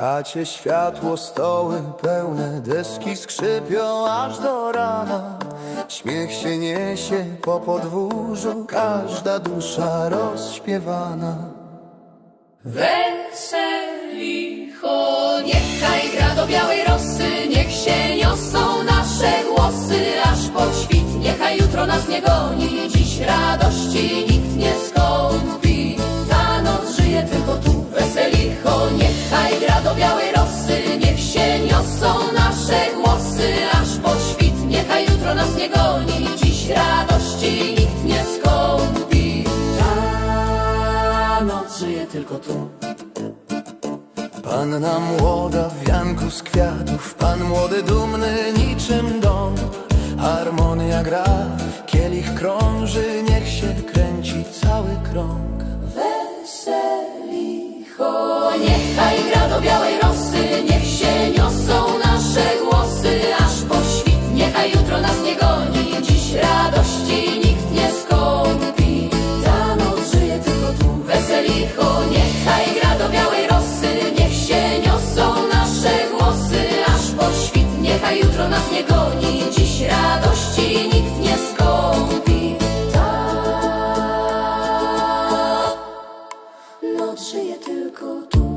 chacie światło, stoły pełne, deski skrzypią aż do rana. Śmiech się niesie po podwórzu, każda dusza rozśpiewana. Weselicho, niechaj gra do białej rosy, niech się niosą nasze głosy, aż po świt. Niechaj jutro nas nie goni, Panna młoda w wianku z kwiatów, pan młody dumny niczym dom. Harmonia gra, kielich krąży, niech się kręci cały krąg. Weselicho, niechaj gra do białej rosy, Niechaj jutro nas nie goni, dziś radości nikt nie skąpi. Ta noc żyje tylko tu.